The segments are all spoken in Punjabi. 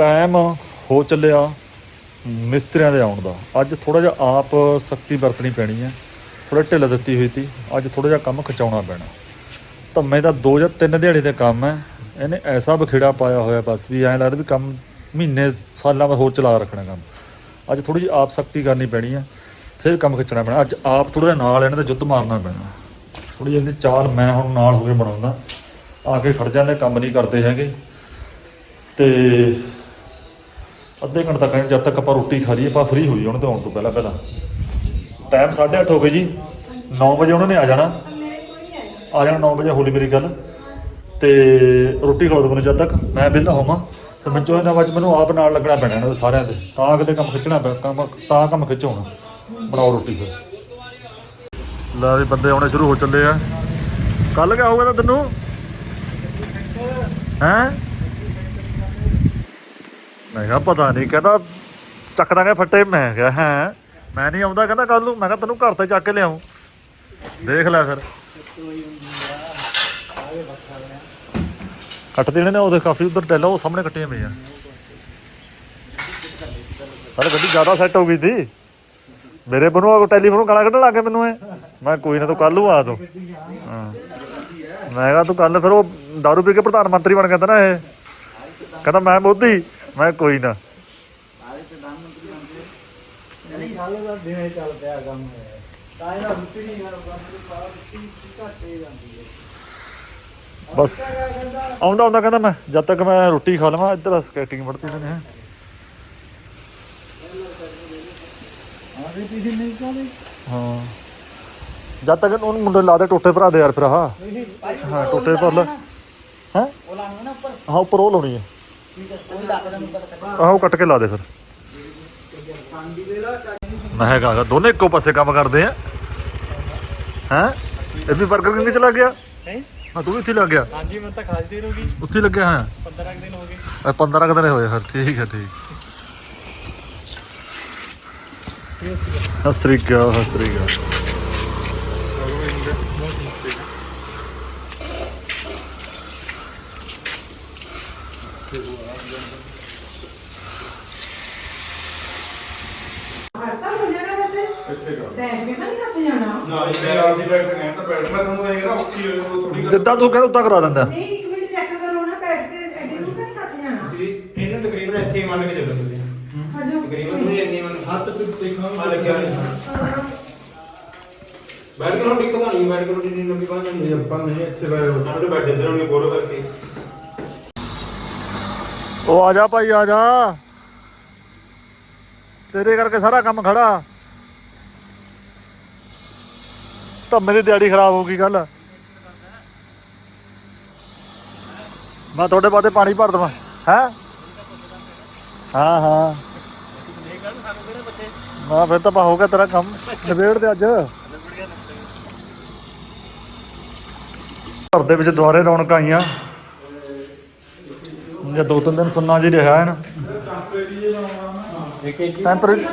ਟਾਈਮ ਹੋ ਚੱਲਿਆ ਮਿਸਤਰੀਆਂ ਦੇ ਆਉਣ ਦਾ। ਅੱਜ ਥੋੜਾ ਜਿਹਾ ਆਪ ਸਖਤੀ ਵਰਤਣੀ ਪੈਣੀ ਹੈ। ਥੋੜਾ ਢਿੱਲ ਦਿੱਤੀ ਹੋਈ ਸੀ। ਅੱਜ ਥੋੜਾ ਜਿਹਾ ਕੰਮ ਖਿਚਾਉਣਾ ਪੈਣਾ। ਧੰਮੇ ਦਾ 2 ਜਾਂ 3 ਦਿਹਾੜੇ ਦੇ ਕੰਮ ਹੈ। ਇਹਨੇ ਐਸਾ ਬਖੇੜਾ ਪਾਇਆ ਹੋਇਆ ਬਸ ਵੀ ਐਂ ਲੱਗਦਾ ਵੀ ਕੰਮ ਮਹੀਨੇ, ਸਾਲਾਂ ਬਾਅਦ ਹੋਰ ਚਲਾ ਰੱਖਣਾ ਕੰਮ। ਅੱਜ ਥੋੜੀ ਜਿਹੀ ਆਪ ਸਖਤੀ ਕਰਨੀ ਪੈਣੀ ਹੈ। ਫਿਰ ਕੰਮ ਖਿੱਚਣਾ ਪੈਣਾ। ਅੱਜ ਆਪ ਥੋੜਾ ਜਿਹਾ ਨਾਲ ਇਹਨਾਂ ਦਾ ਜੁੱਤ ਮਾਰਨਾ ਪੈਣਾ। ਥੋੜੀ ਜਿਹੀ ਇਹਦੀ ਚਾਲ ਮੈਂ ਹੁਣ ਨਾਲ ਹੋ ਕੇ ਬਣਾਉਂਦਾ। ਆ ਕੇ ਖੜ ਜਾਂਦੇ, ਕੰਮ ਨਹੀਂ ਕਰਦੇ ਹੈਗੇ। ਤੇ ਅੱਧੇ ਘੰਟੇ ਤੱਕ ਜਦ ਤੱਕ ਆਪਾਂ ਰੋਟੀ ਖਾ ਲਈਏ, ਆਪਾਂ ਫ੍ਰੀ ਹੋਈਏ ਉਹਨਾਂ ਤੋਂ ਆਉਣ ਤੋਂ ਪਹਿਲਾਂ ਪਹਿਲਾਂ। ਟਾਈਮ 8:30 ਹੋ ਗਏ ਜੀ। 9 ਵਜੇ ਉਹਨਾਂ ਨੇ ਆ ਜਾਣਾ। ਆ ਜਾਣਾ 9 ਵਜੇ, ਹੋਲੀ ਮੇਰੀ ਗੱਲ। ਤੇ ਰੋਟੀ ਖਵਾ ਦੋ ਮੈਨੂੰ ਜਦ ਤੱਕ। ਮੈਂ ਵਿਹਲਾ ਹੋਵਾਂ। ਤੇ ਮੈਨੂੰ ਚੋਹਾਂ ਵਿੱਚ ਮੈਨੂੰ ਆਪ ਨਾਲ ਲੱਗਣਾ ਪੈਣਾ ਇਹਨਾਂ ਦੇ ਸਾਰਿਆਂ ਦੇ। ਤਾਂ ਕਿਤੇ ਕੰਮ ਖਿੱਚਣਾ ਪੈ, ਕੰਮ, ਤਾਂ ਕੰਮ ਖਿੱਚੋਣਾ ਬਣਾਓ ਰੋਟੀ ਫਿਰ। ਲੈ ਵੀ ਬੰਦੇ ਆਉਣੇ ਸ਼ੁਰੂ ਹੋ ਚੱਲੇ ਆ। ਕੱਲ ਗਿਆ ਹੋਊਗਾ ਤਾਂ ਤੈਨੂੰ? ਹੈਂ? ਮੈਂ ਕਿਹਾ ਪਤਾ ਨਹੀਂ ਕਹਿੰਦਾ ਚੱਕਦਾ ਦਾਂਗੇ ਫੱਟੇ। ਮੈਂ ਕਿਹਾ ਹੈ, ਮੈਂ ਨਹੀਂ ਆਉਂਦਾ, ਕਹਿੰਦਾ ਕੱਲ ਨੂੰ। ਮੈਂ ਕਿਹਾ ਤੈਨੂੰ ਘਰ ਤੇ ਚੱਕ ਕੇ ਲਿਆਉਂ ਦੇਖ ਲੈ ਫਿਰ। ਕੱਟ ਦੇਣੇ ਨੇ ਉਹਦੇ, ਕਾਫੀ ਉਧਰ ਟੈਲਾ ਉਹ ਸਾਹਮਣੇ ਕੱਟੀਆਂ ਪਈਆਂ। ਪਰ ਗੱਡੀ ਜ਼ਿਆਦਾ ਸੈੱਟ ਹੋ ਗਈ ਸੀ। ਮੇਰੇ ਬਣੂ ਟੈਲੀਫੋਨ ਗਾਲਾਂ ਕੱਢਣ ਲੱਗ ਗਏ ਮੈਨੂੰ ਇਹ। ਮੈਂ ਕੋਈ ਨਾ ਤੂੰ ਕੱਲ ਨੂੰ ਆ ਤੂੰ। ਹਾਂ। ਮੈਂ ਕਿਹਾ ਤੂੰ ਕੱਲ ਫਿਰ ਉਹ ਦਾਰੂ ਪੀ ਕੇ ਪ੍ਰਧਾਨ ਮੰਤਰੀ ਬਣ ਗਿਆ ਤਾ ਨਾ ਇਹ। ਕਹਿੰਦਾ ਮੈਂ ਮੋਦੀ। ਮੈਂ ਕੋਈ ਨਾ। ਕੱਲ ਦਾ ਦਿਨੇ ਚੱਲ ਪਿਆ ਕੰਮ ਤਾਂ ਇਹਦਾ ਰੁੱਟੀ ਨਹੀਂ ਹਰ ਬੰਦ ਪਾਰ ਰੁੱਟੀ ਘਾਟੇ ਜਾਂਦੀ ਹੈ। ਬਸ। ਆਉਂਦਾ ਆਉਂਦਾ ਕਹਿੰਦਾ ਮੈਂ ਜਦ ਤੱਕ ਮੈਂ ਰੋਟੀ ਖਾ ਲਵਾਂ ਇੱਧਰ ਸਕੇਟਿੰਗ ਵੜਤੀ ਨੇ ਹਾਂ। ਜਦ ਤੱਕ ਉਹਨੂੰ ਮੁੰਡੇ ਲਾ ਦੇ ਟੋਟੇ ਭਰਾ ਦੇ ਯਾਰ ਫਿਰ ਆਹ। ਹਾਂ ਟੋਟੇ ਭਰ ਲੈ। ਹੈ? ਉਹ ਲਾਉਣਾ ਨਾ ਉੱਪਰ। ਹਾਂ ਉੱਪਰ ਉਹ ਲਾਉਣੀ ਹੈ। ਠੀਕ ਹੈ ਉਹ ਲੱਗ ਰਿਹਾ ਨੰਬਰ ਆਹ ਉਹ ਕੱਟ ਕੇ ਲਾ ਦੇ ਫਿਰ। ਮੈਂ ਹੈਗਾ ਗਾ, ਦੋਨੇ ਇੱਕੋ ਪਾਸੇ ਕੰਮ ਕਰਦੇ ਆ। ਹੈ? ਇਹ ਵੀ ਬਰਗਰ ਕਿੰਗ ਚ ਲੱਗ ਗਿਆ? ਹੈ? ਹਾਂ ਤੂੰ ਵੀ ਇੱਥੇ ਹੀ ਲੱਗ ਗਿਆ। ਹਾਂਜੀ ਮੈਂ ਤਾਂ ਖਾਸ ਦੇਰ ਹੋ ਗਈ। ਉੱਥੇ ਹੀ ਲੱਗਿਆ ਹਾਂ 15 ਦਿਨ ਹੋ ਗਏ। ਇਹ 15 ਕੁ ਦਿਨ ਹੋਏ ਫਿਰ ਠੀਕ ਹੈ ਠੀਕ। ਸਤਿ ਸ੍ਰੀ ਅਕਾਲ। ਸਤਿ ਸ੍ਰੀ ਅਕਾਲ ਕਰਤਾ ਹੋ ਜਾਣਾ ਵੈਸੇ ਬੈਠ ਕੇ ਤਾਂ ਨਹੀਂ ਹੱਥ ਜਾਣਾ ਨਾ ਮੈਂ ਆਪਦੀ ਬੈਠ ਕੇ ਕਹਿੰਦਾ ਬੈਠ ਮੈਂ ਤੁਹਾਨੂੰ ਇਹ ਕਹਿੰਦਾ ਔਖੀ ਹੋਈ ਉਹ ਥੋੜੀ ਜਿੱਦਾਂ ਤੂੰ ਕਹਿੰਦਾ ਉਦਾਂ ਕਰਾ ਦਿੰਦਾ। ਨਹੀਂ ਇੱਕ ਮਿੰਟ ਚੈੱਕ ਕਰੋ ਨਾ ਬੈਠ ਕੇ ਐਡੀ ਨੂੰ ਤਾਂ ਨਹੀਂ ਹੱਥ ਜਾਣਾ? ਇਹਨੂੰ ਤਕਰੀਬਨ ਇੱਥੇ ਹੀ ਮੰਨ ਕੇ ਚੱਲੋ ਤੁਸੀਂ। ਹਜੋ ਤਕਰੀਬਨ ਨੂੰ ਇੰਨੀ ਮੰਨ ਹੱਥ ਤੇ ਦੇਖਾਂ ਆ ਲੱਗਿਆ। ਬੈਠ ਕੇ ਹੁਣ ਦਿੱਕਤ ਨਹੀਂ ਬੈਠ ਕੇ ਨਹੀਂ ਲੰਬੀ ਬਾਤ ਨਹੀਂ ਆਪਾਂ ਨਹੀਂ ਇੱਥੇ ਬੈਠ ਆਪਣੇ ਬੈਠ ਇੱਧਰ ਹੋਣਗੇ ਬੋਰੋ ਕਰਕੇ। ਉਹ ਆ ਜਾ ਭਾਈ ਆ ਜਾ। ਤੇਰੇ ਕਰਕੇ ਸਾਰਾ ਕੰਮ ਖੜਾ। ਧੰਮੇ ਦੀ ਦਿਹਾੜੀ ਖਰਾਬ ਹੋ ਗਈ ਕੱਲ ਮੈਂ ਤੁਹਾਡੇ ਬਾਤੇ ਪਾਣੀ ਭਰ ਦਵਾਂ ਹੈ? ਹਾਂ ਹਾਂ। ਮੈਂ ਫਿਰ ਤਾਂ ਹੋ ਗਿਆ ਤੇਰਾ ਕੰਮ ਨਿਬੇੜ ਦੇ ਅੱਜ। ਘਰ ਦੇ ਵਿੱਚ ਦੁਆਰੇ ਰੌਣਕਾਂ ਆਈਆਂ। ਜੇ ਦੋ ਤਿੰਨ ਦਿਨ ਸੁਣਨਾ ਜੀ ਰਿਹਾ ਹੈ ਨਾ। ਟੈਂਪਰੇਰੀ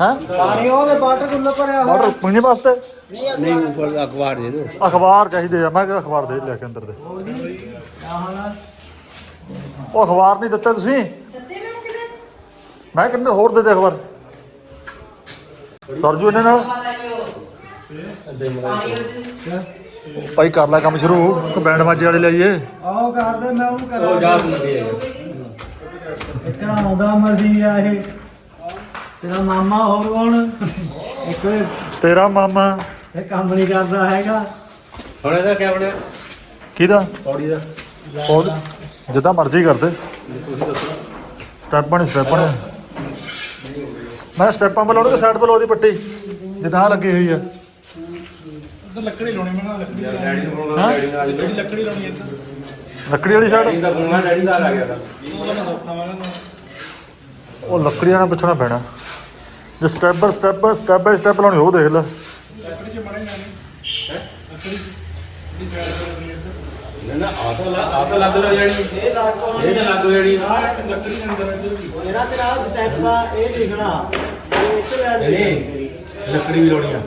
ਹਾਂ? ਪਾਣੀ ਉਹਦੇ ਬਾਟਰ ਕੁੱਲ ਭਰਿਆ ਵਾਟਰ ਪੀਣੇ ਵਾਸਤੇ? ਨਹੀਂ ਉੱਪਰ ਅਖਬਾਰ ਦੇ ਦਿਓ। ਅਖਬਾਰ ਚਾਹੀਦੇ ਆ। ਮੈਂ ਕਿਹਾ ਅਖਬਾਰ ਦੇ ਲੈ ਕੇ ਅੰਦਰ ਦੇ। ਉਹ ਅਖਬਾਰ ਨਹੀਂ ਦਿੱਤਾ ਤੁਸੀਂ? ਨੂੰ ਮੈਂ ਕਹਿੰਦਾ ਹੋਰ ਦੇ ਦੇ ਅਖਬਾਰ? ਸਰਜੂ ਇਹਨਾਂ ਨਾਲ। ਭਾਈ ਕਰ ਲੈ ਕੰਮ ਸ਼ੁਰੂ। ਬੈਂਡ ਮਾਜੇ ਵਾਲੇ ਲਾਈਏ ਆਓ ਕਰਦੇ ਮੈਂ ਉਹਨੂੰ ਕਰਾਂ। ਉਹ ਜਾ ਰਹੀ ਹੈ ਇਤਨਾ ਆਉਂਦਾ ਮਰਜ਼ੀ ਆ ਇਹ। ਤੇਰਾ ਮਾਮਾ ਹੋਰ ਕੌਣ ਇੱਕ ਤੇਰਾ ਮਾਮਾ। ਇਹ ਕੰਮ ਨਹੀਂ ਕਰਦਾ ਹੈਗਾ। ਹੁਣ ਇਹਦਾ ਕੀ ਬਣਿਆ? ਕਿਹਦਾ? ਪੌੜੀ ਦਾ। ਉਹ ਜਿੱਦਾਂ ਮਰਜ਼ੀ ਕਰਦੇ। ਸਟੈਪ ਬਣ ਸਟੈਪ ਬਣ ਮੈਂ ਸਟੈਪਾਂ ਬਲਾਉਣ ਕਿ ਸਾਈਡ ਬਲਾਉ ਦੀ ਪੱਟੀ ਜਿੱਦਾਂ ਆਹ ਲੱਗੀ ਹੋਈ ਆ। ਲੱਕੜੀ ਲਾਉਣੀ ਮੈਂ ਲੱਕੜੀ ਡੈਡੀ ਨੂੰ ਫੋਨ ਹਾਂ? ਡੈਡੀ ਨਾਲ ਜਿਹੜੀ ਲੱਕੜੀ ਲਾਉਣੀ ਹੈ ਲੱਕੜੀ ਵਾਲੀ ਡੈਡੀ ਸਾਈਡ ਦਾ ਡੈਡੀ ਦਾ ਆ ਗਿਆ ਤਾਂ। ਉਹ ਲੱਕੜੀਆਂ ਨਾਲ ਪੁੱਛਣਾ ਪੈਣਾ। ਜੇ step by step step by step ਲਾਉਣੀ ਉਹ ਦੇਖ ਲੈ। ਨਾ ਨਾ ਆ ਤਾਂ ਲਾ- ਆ ਤਾਂ ਲੱਗ ਰਿਹਾ ਜਿਹੜੀ ਇਹ ਲੱਗ ਇਹ ਤਾਂ ਲੱਗ ਜਿਹੜੀ ਲੱਕੜੀ ਦੇ ਅੰਦਰ ਜਿਹੜਾ ਤੇਰਾ ਸਟੈਪ ਆ ਇਹ ਲਿਖਣਾ ਇਹ ਇੱਥੇ ਲੈ ਕੇ ਨਹੀਂ ਲੱਕੜੀ ਵੀ ਲਾਉਣੀ ਆ।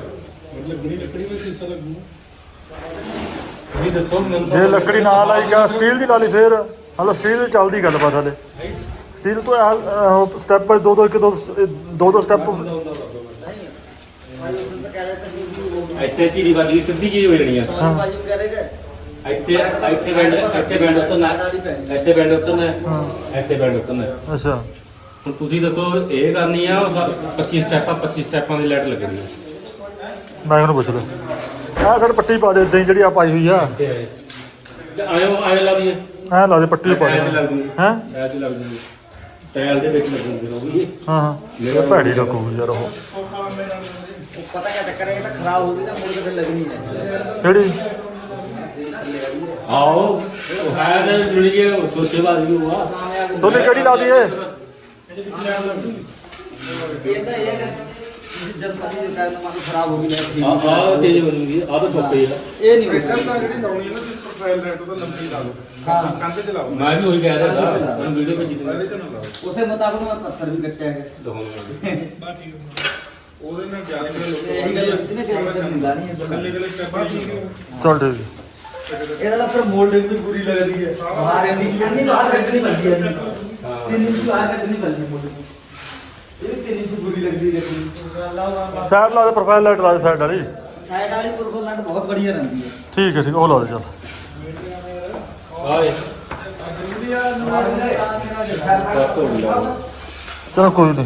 ਤੁਸੀਂ ਦੱਸੋ ਮੈਨੂੰ ਜੇ ਲੱਕੜੀ ਨਾ ਲਾਈ ਜਾਂ ਸਟੀਲ ਦੀ ਲਾ ਲਈ ਫੇਰ। ਹਲਾ ਸਟੀਲ ਦੀ ਚੱਲਦੀ ਗੱਲਬਾਤ ਹਲੇ। ਸਟੀਲ ਤੋਂ ਸਟੈਪ ਦੋ ਦੋ ਇੱਕ ਦੋ ਦੋ ਦੋ ਸਟੈਪ ਇੱਥੇ ਚੀਰੀ ਵੱਜਦੀ ਸਿੱਧੀ ਚੀਜ਼ ਹੋ ਜਾਣੀ ਆ। ਹਾਂ। ਇੱਥੇ ਇੱਥੇ ਬੈਂਡ ਇੱਥੇ ਬੈਂਡ ਉਤਰਨਾ ਇੱਥੇ ਬੈਂਡ ਉਤਰਨਾ ਹਾਂ। ਇੱਥੇ ਬੈਂਡ ਉਤਰਨਾ ਅੱਛਾ। ਹੁਣ ਤੁਸੀਂ ਦੱਸੋ ਇਹ ਕਰਨੀ ਆ ਉਹ ਸਾ- 25 ਸਟੈਪਾਂ 25 ਸਟੈਪਾਂ ਦੀ ਲਾਈਟ ਲੱਗਣੀ ਆ। ਮੈਂ ਉਹਨੂੰ ਪੁੱਛ ਲਿਆ। ਆ ਸਰ ਪੱਟੀ ਪਾ ਦੇ ਇਦਾਂ ਜਿਹੜੀ ਆ ਪਾਈ ਹੋਈ ਆ। ਤੇ ਆਇਓ ਆਏ ਲਾ ਦਈਏ। ਐ ਲਾ ਦੇ ਪੱਟੀ ਪਾ ਦੇ। ਤੇ ਲੱਗ ਜੂਗੀ ਹੈ? ਲੱਗ ਜੂਗੀ ਟਾਇਲ ਦੇ ਵਿੱਚ ਲੱਗੂਗੀ ਹੋਊਗੀ ਹਾਂ ਹਾਂ। ਇਹ ਭੈੜੀ ਲੱਗੂਗੀ ਯਾਰ ਉਹ। ਪਤਾ ਕਿਆ ਚੱਕਰ ਹੈ ਇਹ ਤਾਂ ਖਰਾਬ ਹੋ ਗਈ ਨਾ ਮੁੜ ਕੇ ਫਿਰ ਲੱਗਣੀ ਹੈ ਕਿਹੜੀ? ਆਓ ਉਹ ਹੈ ਤੇ ਜੁੜੀ ਕੇ ਛੋਟੇ ਬਾਜੀ ਹੋਆ ਸੋਨੀ ਕਿਹੜੀ ਲਾ ਦਈਏ ਇਹ ਤਾਂ ਇਹ ਹੈ ਕਿ ਖਰਾਬ ਹੋ ਗਈ ਲੈ ਆ ਆ ਚੀਜ਼ ਬਣੂਗੀ ਆ ਤਾਂ ਛੋਟੇ ਆ। ਇਹ ਨਹੀਂ ਇੱਧਰ ਤਾਂ ਜਿਹੜੀ ਲਾਉਣੀ ਹੈ ਨਾ ਤੁਸੀਂ ਪ੍ਰੋਫਾਈਲ ਰੈਟ ਉਹਦਾ ਲੰਬੀ ਲਾ ਲਓ। ਹਾਂ। ਕੰਧ 'ਚ ਲਾਓ। ਮੈਂ ਵੀ ਉਹੀ ਕਹਿ ਰਿਹਾ ਸੀ ਮੈਂ ਵੀਡੀਓ ਵਿੱਚ ਇਹਦੇ 'ਚ ਨਾ ਲਾਓ। ਉਸੇ ਮੁਤਾਬਕ ਮੈਂ ਪੱਥਰ ਵੀ ਕੱਟਿਆ ਗਿਆ। ਦਿਖਾਉਂਗਾ ਉਹਦੇ ਨਾਲ ਜ਼ਿਆਦਾ ਲੋਕ ਇਹੀ ਗੱਲ ਹੁੰਦੀ ਨਾ ਕਿ ਅੰਦਰ ਹੁੰਦਾ ਨਹੀਂ ਹੈ। ਕੱਲੇ ਕੱਲੇ ਸਟੈਪ ਨਹੀਂ ਚੱਲ ਠੀਕ ਇਹਦਾ ਨਾਲ ਫਿਰ ਮੋਲਡਿੰਗ ਵੀ ਪੂਰੀ ਲੱਗਦੀ ਹੈ। ਬਾਹਰ ਇੰਨੀ ਇੰਨੀ ਬਾਹਰ ਕੱਢਣੀ ਪੈਂਦੀ ਹੈ। ਹਾਂ। ਤਿੰਨ ਇੰਚ ਬਾਹਰ ਕੱਢਣੀ ਪੈਂਦੀ ਹੈ ਮੋਲਡਿੰਗ ਇਹ ਤਿੰਨ ਇੰਚ ਪੂਰੀ ਲੱਗਦੀ ਹੈ ਦੇਖੋ। ਸਾਈਡ ਲਾ ਦੇ ਪ੍ਰੋਫਾਈਲ ਲਾਈਟ ਲਾ ਦੇ ਸਾਈਡ ਵਾਲੀ। ਸਾਈਡ ਵਾਲੀ ਪ੍ਰੋਫਾਈਲ ਲਾਈਟ ਬਹੁਤ ਬੜੀਆ ਰਹਿੰਦੀ ਹੈ। ਠੀਕ ਹੈ ਠੀਕ ਉਹ ਲਾ ਦੇ ਚੱਲ। ਤੋਂ ਚਲੋ ਕੋਈ ਨਹੀਂ।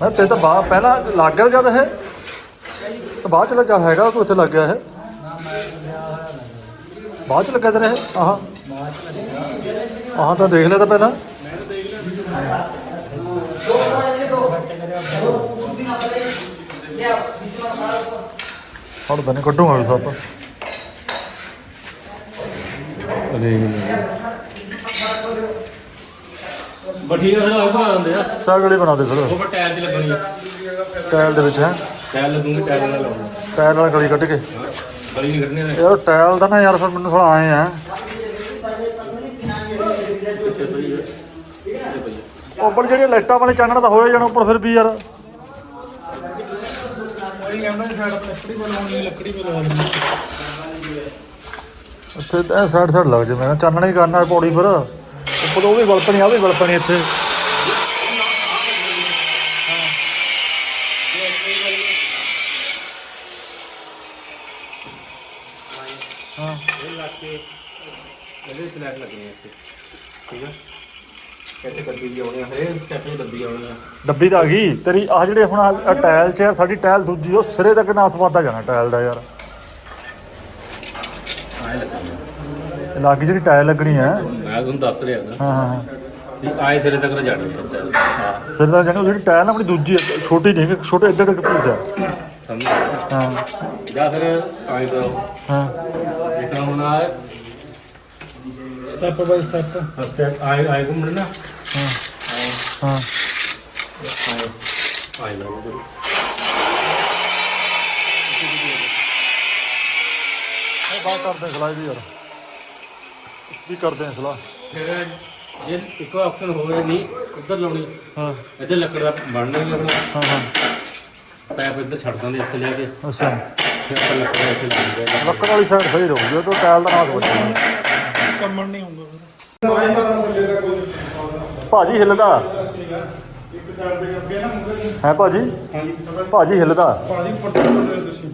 ਮੈਂ ਤੇ ਤਾਂ ਬਾਹਰ ਪਹਿਲਾਂ ਲੱਗ ਗਿਆ ਜਦ ਇਹ। ਤੇ ਬਾਅਦ ਚ ਲੱਗਾ ਹੈਗਾ ਕੋਈ ਇੱਥੇ ਲੱਗ ਗਿਆ ਇਹ। ਬਾਅਦ ਚ ਲੱਗਾ ਤੇਰੇ ਇਹ ਆਹ। ਆਹ ਤਾਂ ਦੇਖ ਲਿਆ ਤਾਂ ਪਹਿਲਾਂ। ਹੁਣ ਨਹੀਂ ਕੱਢੂਗਾ ਵੀ ਸੱਪ ਬੱਠੀ ਦਾ ਫਿਰ ਉਹ ਬਣਾ ਦਿੰਦੇ ਆ। ਸਾਗੜੀ ਬਣਾ ਦੇ ਫਿਰ। ਉਹ ਟਾਇਲ ਤੇ ਲੱਗਣੀ ਟਾਇਲ ਦੇ ਵਿੱਚ ਹੈ। ਟਾਇਲ ਲੱਗੂਗੀ ਟਾਇਲ ਨਾਲ ਲਾਉਣੀ ਟਾਇਲ ਨਾਲ ਗਲੀ ਕੱਢ ਕੇ। ਗਲੀ ਨਹੀਂ ਕੱਢਣੀ ਯਾਰ ਟਾਇਲ ਦਾ ਨਾ ਯਾਰ ਫਿਰ ਮੈਨੂੰ ਥੋੜਾ ਆਏ ਆ ਇੱਥੇ ਪਈ ਹੈ ਇੱਥੇ ਪਈ ਹੈ ਉੱਪਰ ਜਿਹੜੇ ਲਾਈਟਾਂ ਵਾਲੇ ਚਾਨਣ ਤਾਂ ਹੋਇਆ ਜਾਣਾ ਉੱਪਰ ਫਿਰ ਵੀ ਯਾਰ। ਇੱਥੇ ਤਾਂ ਸਾਈਡ ਸਾਈਡ ਲੱਗ ਜੇ ਮੈਂ ਚਾਨਣ ਹੀ ਕਰਨਾ ਪੌੜੀ ਫਿਰ। ਉੱਪਰ ਉਹ ਵੀ ਵਲਪਣੀ ਆ ਵੀ ਵਲਪਣੀ ਇੱਥੇ ਹਾਂ ਇਹ ਲੱਗ ਕੇ ਇਹਦੇ ਵਿੱਚ ਲਾਈਟ ਲੱਗਣੀ ਹੈ ਇੱਥੇ ਠੀਕ ਆ ਇੱਥੇ ਗੱਡੀ ਵੀ ਆਉਣੀ ਆ ਹਰੇਕ ਸਟੈਪ 'ਤੇ ਗੱਡੀ ਆਉਣੀ ਆ ਡੱਬੀ ਤਾਂ ਆ ਗਈ। ਤੇਰੀ ਆ ਜਿਹੜੇ ਹੁਣ ਆਹ ਟਾਇਲ ਚ ਯਾਰ ਸਾਡੀ ਟਾਇਲ ਦੂਜੀ ਉਹ ਸਿਰੇ ਤੱਕ ਨਾ ਸਵਾਦਾ ਜਾਣਾ ਟਾਇਲ ਦਾ ਯਾਰ। ਇਹ ਲੱਗ ਜਿਹੜੀ ਟਾਇਲ ਲੱਗਣੀ ਹੈ ਮੈਂ ਤੁਹਾਨੂੰ ਦੱਸ ਰਿਹਾ ਨਾ। ਹਾਂ ਹਾਂ ਹਾਂ। ਵੀ ਆਏ ਸਿਰੇ ਤੱਕ ਰਜਾਣੀ ਹੈ ਟਾਇਲ। ਹਾਂ। ਸਿਰ ਦਾ ਜਾਣੀ ਉਹ ਜਿਹੜੀ ਟਾਇਲ ਨਾ ਆਪਣੀ ਦੂਜੀ ਹੈ, ਛੋਟੀ ਨਹੀਂ ਕਿ ਛੋਟੇ ਏਡੇ ਏਡੇ ਪੀਸ ਹੈ ਸਮਝ ਹਾਂ। ਜਾਂ ਫਿਰ ਆਏ ਕਰੋ। ਹਾਂ। ਜਿੱਦਾਂ ਹੁਣ ਆ ਸਟੈਪ ਬਾਈ ਸਟੈਪ ਸਟੈਪ ਆਏ ਆਏ ਘੁੰਮਣ ਨਾ। ਹਾਂ। ਹਾਂ। ਇਹ ਬਾਤ ਕਰਦੇ ਸਲਾਹ ਦੀ ਯਾਰ। ਵੀ ਕਰਦੇ ਹਾਂ ਸਲਾਹ। ਫਿਰ ਜੇ ਇੱਕ ਆਪਸ਼ਨ ਹੋਵੇ ਨਹੀਂ ਉੱਧਰ ਲਾਉਣੀ। ਹਾਂ। ਇੱਥੇ ਲੱਕੜ ਦਾ ਬਣਨਾ ਹੀ ਲੱਗਣਾ ਹਾਂ ਹਾਂ। ਪੈਪ ਇੱਧਰ ਛੱਡ ਦਾਂਗੇ ਇੱਥੇ ਲਿਆ ਕੇ। ਅੱਛਾ। ਫਿਰ ਆਪਾਂ ਲੱਕੜ ਇੱਥੇ ਲਾ ਦਿੰਦੇ ਲੱਕੜ ਵਾਲੀ ਸਾਈਡ ਸਹੀ ਰਹੂਗੀ ਉਹ ਤੋਂ ਟਾਇਲ ਦਾ ਨਾਸ ਭਾਜੀ ਹਿੱਲਦਾ। ਸਾਈਡ ਤੇ ਕਰਕੇ ਨਾ ਮੁੰਡੇ ਨੂੰ ਹੈ ਭਾਜੀ? ਭਾਜੀ ਹਿੱਲਦਾ। ਭਾਜੀ ਫੁੱਟ ਦੇ ਤੁਸੀਂ।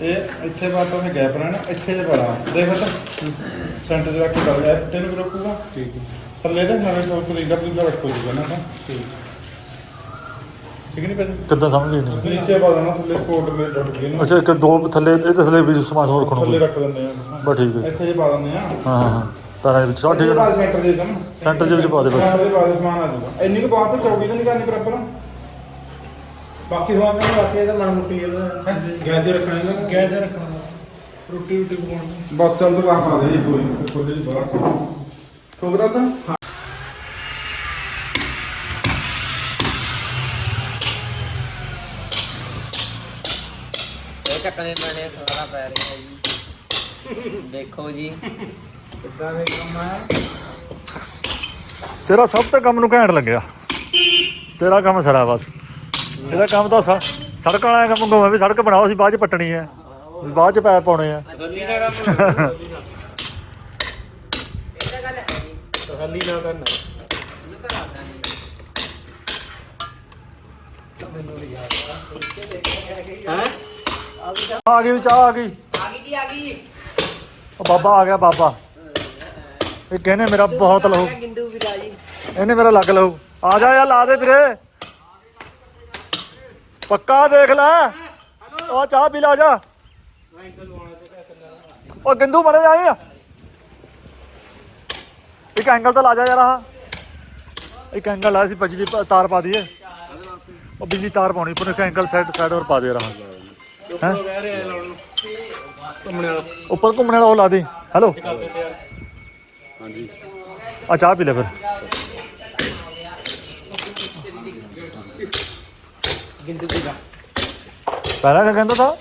ਇਹ ਇੱਥੇ ਬਾਤਾਂ ਨੇ ਗੈਪ ਰਹਿਣਾ ਇੱਥੇ ਜੇ ਬੜਾ। ਦੇਖ ਤਾਂ ਸੈਂਟਰ ਦੇ ਰੱਖ ਕੇ ਕਰ ਲਿਆ ਤੈਨੂੰ ਵੀ ਰੋਕੂਗਾ। ਠੀਕ ਹੈ। ਥੱਲੇ ਦੇ ਨਵੇਂ ਕੋਲ ਤੋਂ ਲਿੰਗਾ ਪੂਰਾ ਰੱਖੋ ਜੀ ਨਾ ਤਾਂ। ਠੀਕ। ਠੀਕ ਨਹੀਂ ਪੈਂਦਾ ਕਿੱਦਾਂ ਸਮਝ ਗਈ ਨਹੀਂ। ਨੀਚੇ ਪਾ ਦੇਣਾ ਥੱਲੇ ਸਪੋਰਟ ਮੇਰੇ ਟੁੱਟ ਗਈ ਨਾ। ਅੱਛਾ ਇੱਕ ਦੋ ਥੱਲੇ ਇਹ ਤੇ ਥੱਲੇ ਵੀ ਸਮਾਨ ਸਮੂਨ ਰੱਖਣ ਥੱਲੇ ਨੂੰ ਰੱਖ ਦਿੰਦੇ ਆ। ਬਸ ਠੀਕ ਹੈ। ਇੱਥੇ ਜੇ ਪਾ ਦਿੰਦੇ ਆ। ਹਾਂ ਹਾਂ ਹਾਂ। ਦੇ ਵਿੱਚ ਸਭ ਠੀਕ ਇੱਥੇ ਪਾ ਹੈ ਦੇ ਸੈਂਟਰ ਦੇ ਦਮ ਸੈਂਟਰ ਦੇ ਵਿੱਚ ਪਾ ਦੇ ਬਸ। ਸੈਂਟਰ ਦੇ ਪਾ ਦੇ ਸਮਾਨ ਆ ਜਾਊਗਾ। ਇੰਨੀ ਕੁ ਬਾਤ ਤਾਂ ਚੌਕੀ ਤਾਂ ਨਹੀਂ ਕਰਨੀ ਬਰਾਬਰ ਬਾਕੀ ਸਮਾਨ ਤਾਂ ਬਾਕੀ ਇਹਦਾ ਮਨ ਮੁੱਟੀ ਇਹਦਾ? ਗੈਸ ਰੱਖਣਾ ਇਹਦਾ। ਗੈਸ ਰੱਖਣਾ। ਰੋਟੀ ਰੋਟੀ ਪਕਾਉਣੀ ਬਸ ਚੱਲ ਤੂੰ ਬਾਹਰ ਪਾ ਦੇ ਜੀ ਕੋਈ ਥੋੜੀ ਜਿਹੀ ਬਾਹਰ ਠੋਕਦਾ ਤਾਂ। ਇਹ ਚੱਕਣੇ ਮੈਨੇ ਸਾਰਾ ਪੈ ਰਿਹਾ ਜੀ। ਦੇਖੋ ਜੀ। ਕਿੱਦਾਂ ਦੇ ਕੰਮ ਹੈ ਤੇਰਾ ਸਭ ਤੋਂ ਕੰਮ ਨੂੰ ਘੈਂਟ ਲੱਗਿਆ। ਤੇਰਾ ਕੰਮ ਸਰਾ ਬਸ। ਇਹਦਾ ਕੰਮ ਤਾਂ ਸ- ਸੜਕ ਵਾਲਾ ਕੰਮ ਗੋਵੇਂ ਵੀ ਸੜਕ ਬਣਾਓ ਅਸੀਂ ਬਾਅਦ ਚ ਪੱਟਣੀ ਹੈ। ਬਾਅਦ ਚ ਪੈਪ ਪਾਉਣੇ ਆ। ਤਸੱਲੀ ਨਾ ਕਰਨਾ। ਆ ਗਈ ਚਾਹ ਆ ਗਈ। ਆ ਗਈ ਜੀ ਆ ਗਈ। ਉਹ ਬਾਬਾ ਆ ਗਿਆ ਬਾਬਾ। ਇਹ ਕਹਿੰਦੇ ਮੇਰਾ ਬਹੁਤ ਲਹੂ। ਗਿੰਦੂ ਵੀਰਾ ਜੀ ਇਹਨੇ ਮੇਰਾ ਲੱਗ ਲਹੂ। ਆ ਜਾ ਯਾਰ ਲਾ ਦੇ ਵੀਰੇ। ਪੱਕਾ ਦੇਖ ਲੈ। ਉਹ ਚਾਹ ਪੀ ਲਾ ਜਾ। ਉਹ ਗਿੰਦੂ ਮੜੇ ਜਾਈ ਇੱਕ ਐਂਗਲ ਤਾਂ ਲਾ ਜਾ ਯਾਰ ਆਹ। ਇੱਕ ਐਂਗਲ ਲਾ ਸੀ ਬਿਜਲੀ ਤਾਰ ਪਾ ਦਈਏ। ਉਹ ਬਿਜਲੀ ਤਾਰ ਪਾਉਣੀ ਪਰ ਇੱਕ ਐਂਗਲ ਸਾਈਡ ਸਾਈਡ ਹੋਰ ਪਾ ਦੇ ਰਹਾ ਹੈ? ਉੱਪਰ ਘੁੰਮਣ ਵਾਲਾ ਉਹ ਲਾ ਦੇ। ਹੈਲੋ ਹਾਂਜੀ। ਆ ਚਾਹ ਪੀ ਲੈ ਫਿਰ। ਗਿੰਦੂ ਵੀਰਾ ਪਹਿਲਾਂ ਕਿਆ ਕਹਿੰਦਾ ਤਾ?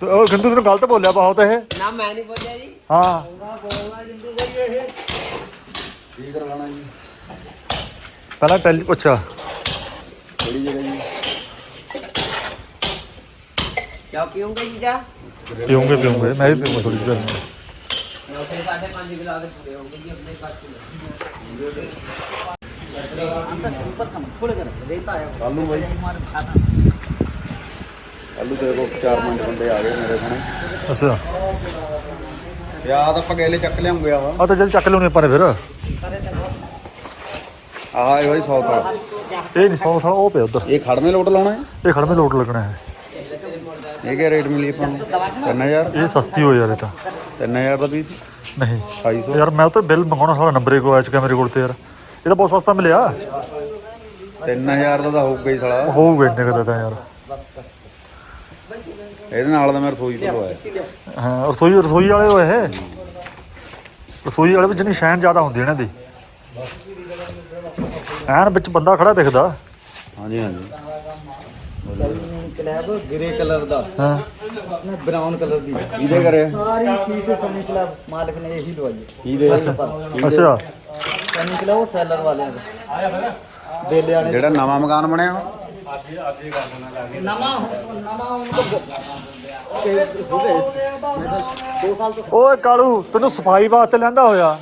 ਤੇ ਉਹ ਗੰਦੂ ਤੈਨੂੰ ਗਲਤ ਬੋਲਿਆ ਬਹੁਤ ਇਹ। ਨਾ ਮੈਂ ਨਹੀਂ ਬੋਲਿਆ ਜੀ। ਹਾਂ। ਕੀ ਕਰਵਾਣਾ ਜੀ? ਪਹਿਲਾਂ ਟੈਲੀ ਪੁੱਛਾ ਕਿਹੜੀ ਜਗ੍ਹਾ ਜੀ? ਕਿਉਂ ਪੀਉਂਗੇ ਜੀ ਜਾ? ਪੀਉਂਗੇ ਪੀਉਂਗੇ ਮੈਂ ਵੀ ਪੀਉਂਗਾ ਥੋੜੀ ਜਿਹੀ ਪੰਜ ਪੂਰੇ ਜੀ ਆਪਣੇ ਸਾਥ ਆਲੂ ਬਾਈ। ਆਲੂ ਦੇ ਕੋ 4 ਮਿੰਟ ਬੰਦੇ ਆ ਗਏ ਮੇਰੇ ਕੋਲ। ਅੱਛਾ। ਤੇ ਆਹ ਤਾਂ ਆਪਾਂ ਗੇਲੇ ਚੱਕ ਲਿਆਉਂਗੇ ਆ ਆ ਤਾਂ ਜਦ ਚੱਕ ਲਿਓਨੇ ਆਪਾਂ ਨੇ ਫਿਰ। ਆਹ ਇਹ ਬਾਈ 100 ਦਾ ਇਹ ਨਹੀਂ ਸੌ ਸਾਲ ਉਹ ਪਿਆ ਉਧਰ। ਇਹ ਖੜਮੇ ਲੋਟ ਲਾਉਣਾ ਹੈ? ਇਹ ਖੜਮੇ ਲੋਟ ਲੱਗਣਾ ਹੈ। ਇਹ ਕੀ ਰੇਟ ਮਿਲੀ ਆਪਾਂ ਨੂੰ? 3000 ਇਹ ਸਸਤੀ ਹੋ ਯਾਰ ਇਹ ਤਾਂ। 3000 ਦਾ ਪੀਸ ਨਹੀਂ। 250 ਯਾਰ ਮੈਂ ਉਹ ਤੇ ਬਿੱਲ ਮੰਗਾਉਣਾ ਸਾਲਾ ਨੰਬਰ ਹੀ ਕੋ ਚੁੱਕਾ ਮੇਰੇ ਕੋਲ ਤੇ ਯਾਰ। ਇਹ ਤਾਂ ਬਹੁਤ ਸਸਤਾ ਮਿਲਿਆ। 3000 ਦਾ ਤਾਂ ਹੋਊਗਾ ਹੀ ਸਾਲਾ। ਹੋਊਗਾ ਇੰਨੇ ਕਦਾ ਤਾਂ ਯਾਰ। ਇਹਦੇ ਨਾਲ ਤਾਂ ਮੈਂ ਰਸੋਈ ਤੋਂ ਲਵਾਇਆ। ਹਾਂ ਰਸੋਈ ਰਸੋਈ ਵਾਲੇ ਹੋਏ ਇਹ। ਰਸੋਈ ਵਾਲੇ ਵਿੱਚ ਨਹੀਂ ਸ਼ੈਨ ਜ਼ਿਆਦਾ ਹੁੰਦੀ ਇਹਨਾਂ ਦੀ ਐਨ ਵਿੱਚ ਬੰਦਾ ਖੜਾ ਦਿਖਦਾ। ਹਾਂਜੀ ਹਾਂਜੀ। ਕਲੈਬ ਗ੍ਰੇ ਕਲਰ ਦਾ। ਹਾਂ। ਨਾ ਬ੍ਰਾਊਨ ਕਲਰ ਦੀ। ਇਹਦੇ ਕਰਿਆ ਸਾਰੀ ਸੀਟ ਸਨੀ ਕਲੈਬ ਮਾਲਕ ਨੇ ਇਹੀ ਲਵਾਈ। ਇਹਦੇ ਅੱਛਾ। ਸਨੀ ਕਲੈਬ ਉਹ ਸੈਲਰ ਵਾਲਿਆਂ ਦਾ। ਬੇਲੇ ਵਾਲੇ ਜਿਹੜਾ ਨਵਾਂ ਮਕਾਨ ਬਣਿਆ ਨਵਾਂ ਨਵਾਂ ਉਹਨਾਂ ਤੋਂ ਹੋ ਗਏ ਦੋ ਸਾਲ ਤੋਂ ਓਏ ਕਾਲੂ ਤੈਨੂੰ ਸਫ਼ਾਈ ਵਾਸਤੇ ਲੈਂਦਾ ਹੋਇਆ।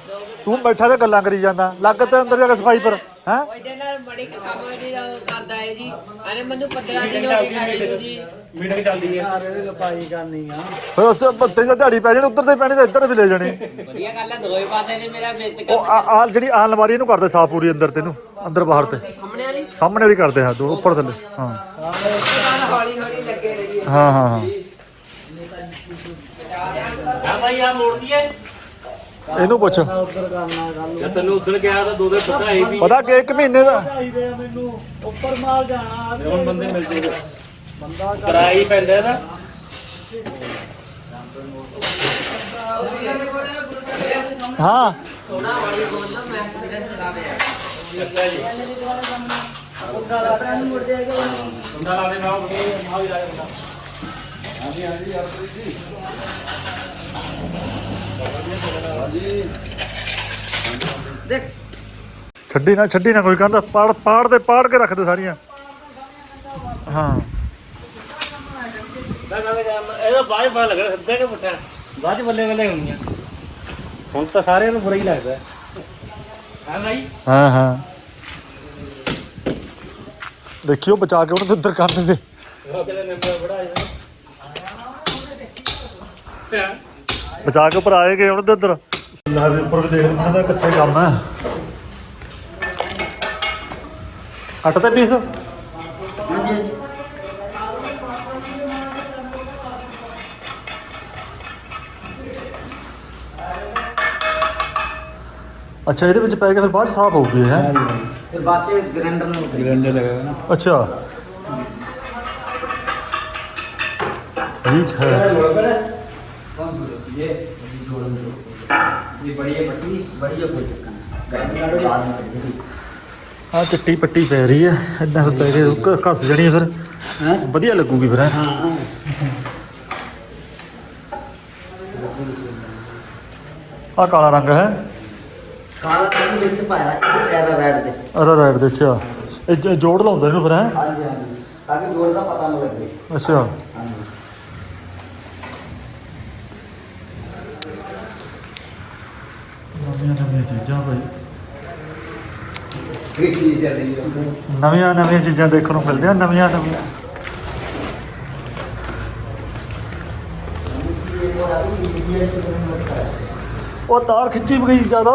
ਤੂੰ ਬੈਠਾ ਤੇ ਗੱਲਾਂ ਕਰੀ ਜਾਂਦਾ। ਲੱਗ ਤੇ ਅੰਦਰ ਜਾ ਕੇ ਸਫ਼ਾਈ ਪਰ। ਹੈ? ਉਹਦੇ ਨਾਲ ਬੜੀ ਕੰਮ ਦੀ ਕਰਦਾ ਹੈ ਜੀ। ਅਰੇ ਮੈਨੂੰ 15 ਦਿਨ ਹੋ ਗਏ ਕਰ ਲਈ ਜੀ। ਮੀਟਿੰਗ ਚੱਲਦੀ ਹੈ ਯਾਰ ਇਹ ਲਪਾਈ ਕਰਨੀ ਆ। ਫਿਰ ਉਸ ਤੇਰੀ ਤਾਂ ਦਿਹਾੜੀ ਪੈ ਜਾਣੀ ਉੱਧਰ ਤੇ ਪੈਣੀ ਤੇ ਇੱਧਰ ਵੀ ਲੈ ਜਾਣੀ। ਵਧੀਆ ਗੱਲ ਹੈ ਦੋਏ ਪਾਸੇ ਨੇ ਮੇਰਾ ਬਿੱਤ ਉਹ ਆ ਆਹ ਜਿਹੜੀ ਆ ਅਲਮਾਰੀ ਇਹਨੂੰ ਕਰਦੇ ਸਾਫ਼ ਪੂਰੀ ਅੰਦਰ ਤੈਨੂੰ ਅੰਦਰ ਬਾਹਰ ਤੇ। ਸਾਹਮਣੇ ਵਾਲੀ? ਸਾਹਮਣੇ ਵਾਲੀ ਕਰਦੇ ਹਾਂ ਦੋ ਉੱਪਰ ਥੱਲੇ ਹਾਂ। ਹੌਲੀ ਹੌਲੀ ਲੱਗੇ ਰਹੀ ਹਾਂ ਹਾਂ ਹਾਂ ਹਾਂ ਭਾਈ ਆ ਮੋੜਦੀ ਹੈ ਇਹਨੂੰ ਪੁੱਛ। ਉੱਧਰ ਕਰਨਾ ਗੱਲ ਜਦ ਤੈਨੂੰ ਉਦਣ ਗਿਆ ਤਾਂ ਦੋ ਦਿਨ ਪਤਾ ਇਹ ਵੀ ਪਤਾ ਕਿ ਇੱਕ ਮਹੀਨੇ ਦਾ ਚਾਹੀਦੇ ਆ ਮੈਨੂੰ। ਉੱਪਰ ਮਾਲ ਜਾਣਾ ਹੁਣ ਬੰਦੇ ਮਿਲ ਜੂਗੇ। ਕਿਰਾਇਆ ਹੀ ਪੈਂਦਾ ਨਾ ਹਾਂ। ਕਰਾ ਬੰਦਾ ਲਾ ਦੇ ਨਾ ਆ ਵੀ ਲਾ ਦੇ ਬੰਦਾ ਛੱਡੀ ਨਾ ਛੱਡੀ ਨਾ ਕੋਈ ਕਹਿੰਦਾ ਪਾੜ ਪਾੜ ਦੇ ਪਾੜ ਕੇ ਰੱਖ ਦੇ ਸਾਰੀਆਂ। ਹਾਂ। ਇਹਦਾ ਬਾਅਦ ਪਾ ਲੱਗਣਾ ਸਿੱਧਾ ਕਿ ਪੁੱਠਾ। ਬਾਅਦ ਬੱਲੇ ਬੱਲੇ ਹੋਣੀਆਂ। ਹੁਣ ਤਾਂ ਸਾਰਿਆਂ ਨੂੰ ਬੁਰਾ ਹੀ ਲੱਗਦਾ। ਹਾਂ ਭਾਈ ਹਾਂ ਹਾਂ। ਦੇਖਿਓ ਬਚਾ ਕੇ ਉਹਨੂੰ ਤੇ ਉੱਧਰ ਕੰਨ ਦੇ ਉਹ ਕਿਤੇ ਨੰਬਰ ਬੜਾ ਆਇਆ। ਤੇ ਬਚਾ ਕੇ ਉੱਪਰ ਆਏ ਗਏ ਉਹਦੇ ਉੱਧਰ। ਲਾ ਉੱਪਰ ਵੀ ਦੇਖ ਲੈਂਦਾ ਦਾ ਕਿੱਥੇ ਕੰਮ ਹੈ। ਅੱਟ ਤੇ ਪੀਸ? ਅੱਛਾ ਇਹਦੇ ਵਿੱਚ ਪੈ ਕੇ ਫਿਰ ਬਾਅਦ 'ਚ ਸਾਫ਼ ਹੋਊਗੀ ਹੈ? ਫਿਰ ਬਾਅਦ ਚ ਗ੍ਰੈਂਡਰ ਨੂੰ ਗਰੰਡੇ ਲਗਾਇਆ ਨਾ। ਅੱਛਾ। ਠੀਕ ਹੈ। ये ये बड़ी है पट्टी बड़ी है कोई चक्कर नहीं गर्मी का बाद में करेंगे ਆ ਚਿੱਟੀ ਪੱਟੀ ਪੈ ਰਹੀ ਹੈ ਇਦਾਂ ਫਿਰ ਪੈ ਕੇ ਘ- ਘਸ ਜਣੀ ਹੈ ਫਿਰ हैं ਵਧੀਆ ਲੱਗੂਗੀ ਫਿਰ ਹੈਂ। हाँ ਆਹ ਕਾਲਾ ਰੰਗ ਹੈ काला रंग ਵਿੱਚ ਪਾਇਆ ਇਹ ਪੈਰਾ ਰੈਡ ਦੇ ਅਰਾ ਰਾਈਟ ਦੇ ਅੱਛਾ ਇਹ ਜ- ਜੋੜ ਲਾਉਂਦਾ ਇਹਨੂੰ ਫਿਰ ਹੈ ਹਾਂਜੀ ਹਾਂਜੀ ਤਾਂ ਕਿ ਜੋੜ ਦਾ ਪਤਾ ਨਾ ਲੱਗੇ ਅੱਛਾ ਨਵੀਆਂ ਨਵੀਆਂ ਚੀਜ਼ਾਂ ਭਾਈ ਕੀ ਚੀਜ਼ ਚੱਲੀ ਹੈ ਨਵੀਆਂ ਨਵੀਆਂ ਚੀਜ਼ਾਂ ਦੇਖਣ ਨੂੰ ਮਿਲਦੀਆਂ ਨਵੀਆਂ ਨਵੀਆਂ ਉਹ ਤਾਰ ਖਿੱਚੀ ਵੀ ਗਈ ਜ਼ਿਆਦਾ।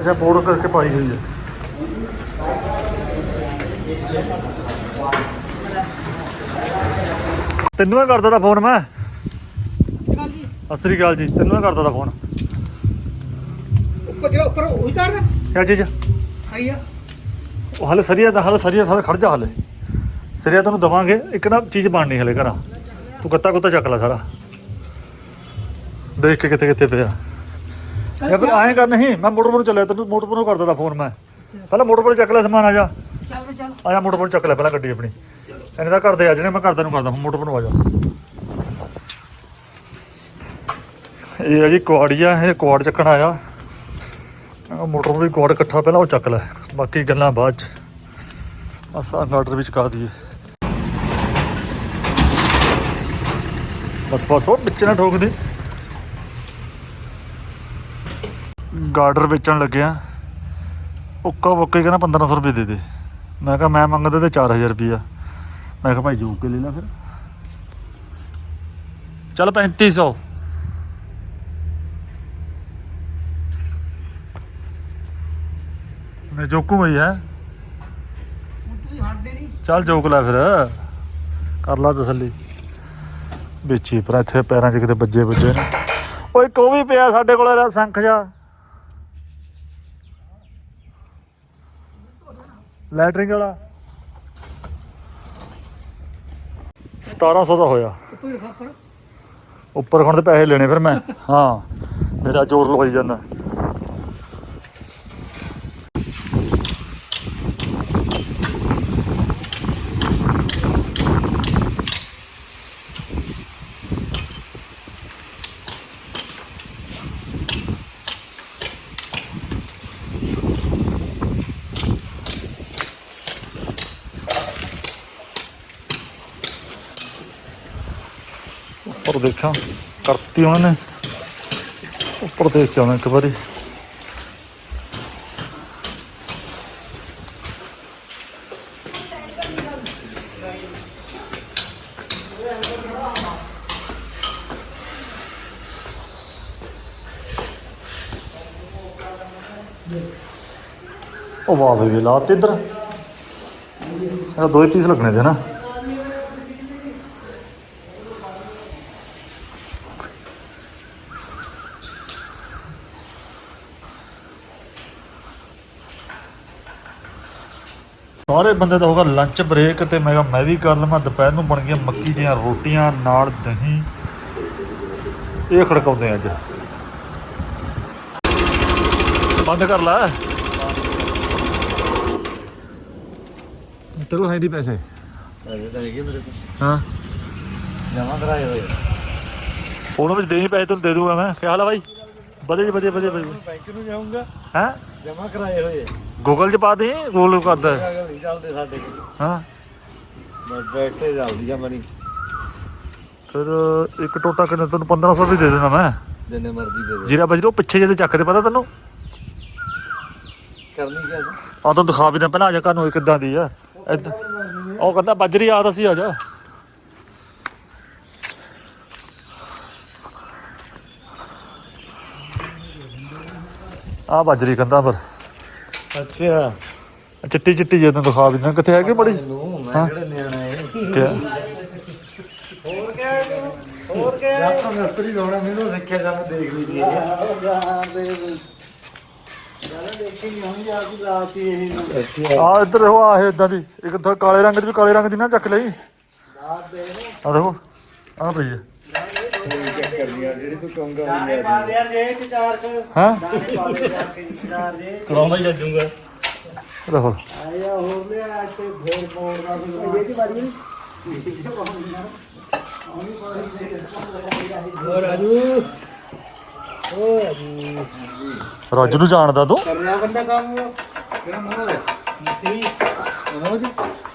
ਅੱਛਾ ਬੋਰਡ ਕਰਕੇ ਪਾਈ ਹੋਈ ਹੈ ਤੈਨੂੰ ਕਰਦਾ ਤਾ ਫੋਨ ਮੈਂ? ਸਤਿ ਸ੍ਰੀ ਅਕਾਲ ਜੀ। ਤੈਨੂੰ ਕਰਦਾ ਤਾ ਫੋਨ? ਉੱਪਰ ਉਹੀ ਚੜਦਾ ਕਿਆ ਚੀਜ਼ ਆਈ ਆ। ਉਹ ਹਾਲੇ ਸਰੀਆ ਦਾ ਹਾਲੇ ਸਰੀਆ ਸਾਰਾ ਖੜ ਜਾ ਹਾਲੇ। ਸਰੀਆ ਤੈਨੂੰ ਦਵਾਂਗੇ ਇੱਕ ਨਾ ਚੀਜ਼ ਬਣਨੀ ਹਲੇ ਘਰਾਂ। ਤੂੰ ਗੱਤਾ ਗੁੱਤਾ ਚੱਕ ਲੈ ਸਾਰਾ। ਦੇਖ ਕੇ ਕਿੱਥੇ ਕਿੱਥੇ ਪਿਆ। ਜਾਂ ਫਿਰ ਐਂ ਕਰ ਨਹੀਂ ਮੈਂ ਮੋਟਰ ਪਰ ਚੱਲਿਆ ਤੈਨੂੰ ਮੋਟਰ ਪਰ ਕਰਦਾ ਤਾ ਫੋਨ ਮੈਂ। ਪਹਿਲਾਂ ਮੋਟਰ ਪਰ ਚੱਕ ਲੈ ਸਮਾਨ ਆ ਜਾ। ਚੱਲ ਚੱਲ। ਆ ਜਾ ਮੋਟਰ ਪਰ ਚੱਕ ਲੈ ਪਹਿਲਾਂ ਗੱਡੀ ਆਪਣੀ। ਇਹਨੇ ਤਾਂ ਕਰਦੇ ਅੱਜ ਨੇ ਮੈਂ ਕਰਦਾ ਨੂੰ ਕਰਦਾ ਮੋਟਰ ਪਰ ਆ ਜਾ। ਇਹ ਹੈ ਜੀ ਕੁਆੜੀਆ ਇਹ ਕੁਆੜ ਚੱਕਣ ਆਇਆ। ਆਹ ਮੋਟਰ ਵੀ ਕੁਆੜ ਇਕੱਠਾ ਪਹਿਲਾਂ ਉਹ ਚੱਕ ਲੈ, ਬਾਕੀ ਗੱਲਾਂ ਬਾਅਦ ਚ। ਅਸਾਂ ਗਾਰਡਰ ਵਿੱਚ ਕਾ ਦਈਏ। ਬਸ ਬਸ, ਉਹ ਵਿੱਚ ਨਾ ਠੋਕ ਦੇ ਗਾਰਡਰ ਵੇਚਣ ਲੱਗਿਆ। ਉੱਕਾ ਬੁੱਕੇ ਕਹਿੰਦਾ 1500 ਰੁਪਏ ਦੇ ਦੇ। ਮੈਂ ਕਿਹਾ, ਮੈਂ ਮੰਗਦਾ ਤੇ 4000 ਰੁਪਿਆ ਮੈਂ ਕਿਹਾ, ਭਾਈ ਜੋਕ ਕੇ ਲੈ ਲੈ ਫਿਰ। ਚੱਲ 3500 ਮੈਂ ਜੋਕੂ ਭਈ ਹੈ। ਤੂੰ ਹਟਦੇ ਨਹੀਂ ਚੱਲ ਜੋਕ ਲੈ ਫਿਰ। ਕਰ ਲਾ ਤਸੱਲੀ। ਵੇਚੀ ਪਰ ਇੱਥੇ ਪੈਰਾਂ 'ਚ ਕਿਤੇ ਵੱਜੇ ਵੱਜੇ ਨੇ। ਓਏ ਇੱਕ ਉਹ ਵੀ ਪਿਆ ਸਾਡੇ ਕੋਲ ਇਹਦਾ ਸੰਖ ਜਾ। ਲੈਟਰਿੰਗ ਵਾਲਾ। 1700 ਦਾ ਹੋਇਆ। ਉੱਪਰ ਹੀ ਰੱਖਾ ਪਰ ਉੱਪਰ ਹੁਣ ਤੇ ਪੈਸੇ ਲੈਣੇ ਫਿਰ ਮੈਂ। ਹਾਂ, ਮੇਰਾ ਜ਼ੋਰ ਲਵਾਈ ਜਾਂਦਾ। ਦੇਖਾਂ, ਕਰਤੀ ਉਹਨਾਂ ਨੇ। ਉੱਪਰ ਦੇਖ ਕੇ ਆਉਣਾ ਇੱਕ ਵਾਰੀ। ਉਹ ਵਾਹ ਵੀ ਲਾ ਤੇ ਇੱਧਰ। ਇਹ ਦੋ ਹੀ ਪੀਸ ਲੱਗਣੇ ਤੇ ਨਾ। ਸਾਰੇ ਬੰਦੇ ਦਾ ਹੋਗਾ ਲੰਚ ਬ੍ਰੇਕ ਤੇ ਮੈਂ ਕਿਹਾ ਮੈਂ ਵੀ ਕਰ ਲਵਾਂ ਦੁਪਹਿਰ ਨੂੰ ਬਣ ਗਈਆਂ ਮੱਕੀ ਦੀਆਂ ਰੋਟੀਆਂ ਨਾਲ ਦਹੀਂ। ਇਹ ਖੜਕਾਉਂਦੇ ਅੱਜ। ਬੰਦ ਕਰ ਲੈ। ਤੇਰੇ ਹੈ ਦੀ ਪੈਸੇ। ਹਾਂ। ਜਮਾ ਕਰਾਏ ਹੋਏ ਉਹਨਾਂ ਵਿੱਚ ਦੇਈ ਪੈਸੇ ਤੈਨੂੰ ਦੇ ਦੂੰਗਾ ਮੈਂ। ਹਾਲ ਆ ਬਾਈ। ਵਧੀਆ ਜੀ ਵਧੀਆ ਵਧੀਆ ਵਧੀਆ। ਬੈਂਕ ਨੂੰ ਜਾਊਂਗਾ। ਹੈ? ਜਮਾ ਕਰਾਏ ਹੋਏ ਗੂਗਲ 'ਚ ਪਾ ਦੇ ਗੂਗਲ ਕਰਦਾ ਹੈ। ਅਗਰ ਨਹੀਂ ਚੱਲਦੇ ਸਾਡੇ ਕੋਲ। ਹਾਂ। ਮੈਂ ਬੈਠੇ ਚੱਲਦੀ ਆ ਮਨੀ ਫਿਰ ਇੱਕ ਟੋਟਾ ਕਿੰਨੇ ਤੈਨੂੰ 1500 ਵੀ ਦੇ ਦੇਣਾ ਮੈਂ। ਜਿੰਨੇ ਮਰਜ਼ੀ ਦੇ ਦੇ। ਜੀਰਾ ਬਜਰੋ ਪਿੱਛੇ ਜਿਹੇ ਚੱਕ ਦੇ ਪਤਾ ਤੈਨੂੰ? ਕਰਨੀ ਕੀ ਆ ਆ ਤਾਂ ਦਿਖਾ ਵੀ ਦੇ ਪਹਿਲਾਂ ਆ ਜਾ ਘਰ ਨੂੰ ਇਹ ਕਿੱਦਾਂ ਦੀ ਆ। ਏਦਾਂ ਉਹ ਕਹਿੰਦਾ ਬਜਰੀ ਆ ਤਾਂ ਸੀ ਆ ਜਾ। ਆ ਬਜਰੀ ਕਹਿੰਦਾ ਪਰ ਅੱਛਾ। ਚਿੱਟੀ ਚਿੱਟੀ ਜੇ ਤੈਨੂੰ ਦਿਖਾ ਵੀ ਦਿੰਦਾ। ਕਿੱਥੇ ਹੈਗੀ ਬੜੀ? ਨੂੰ ਹਾਂ। ਮੈਂ ਕਿਹੜਾ ਨਿਆਣਾ ਏ ਕਿਆ? ਹੋਰ ਕਿਆ ਤੂੰ? ਹੋਰ ਕਿਆ ਜਾਂ ਤਾਂ ਮਿਸਤਰੀ ਲਾਉਣਾ ਮੈਨੂੰ ਸਿੱਖਿਆ ਜਾਂ ਦੇਖ ਲਈ ਦੀ ਆ ਕਿ ਲਾਤੀ ਇਹ ਅੱਛਾ। ਆ ਇੱਧਰ ਉਹ ਆ ਇਹ ਇਦਾਂ ਦੀ। ਇੱਕ ਤਾਂ ਕਾਲੇ ਰੰਗ ਦੀ ਵੀ ਕਾਲੇ ਰੰਗ ਦੀ ਨਾ ਚੱਕ ਲਈ। ਆ ਦੇਖੋ ਆ ਪਈ ਹੈ। ਚੱਕਰ ਨਹੀਂ ਆ ਜਿਹੜੀ ਤੂੰ ਕਹੂੰਗਾ ਉਹ ਲੈ ਦੇ ਯਾਰ ਜੇ ਕਿ ਚਾਰ ਕ ਹਾਂ ਦਾਣੇ ਪਾ ਦੇ ਜਾ ਕੇ ਚਾਰ ਜੇ ਕਰਾਉਂਦਾ ਹੀ ਜੱਜੂਗਾ ਦੇਖੋ ਆਇਆ ਹੋਰ ਲਿਆ ਤੇ ਫੇਰ ਮੋੜ ਦਾ ਵੀ ਇਹ ਕੀ ਵਾਰੀ ਨਹੀਂ ਰਾਜੂ ਨੂੰ ਜਾਣਦਾ ਤੂੰ? ਕਰਨਾ ਬੰਦਾ ਕੰਮ ਕਿਹੜਾ ਮਨੋਜ ਮਿਸਤਰੀ ਮਨੋਜ?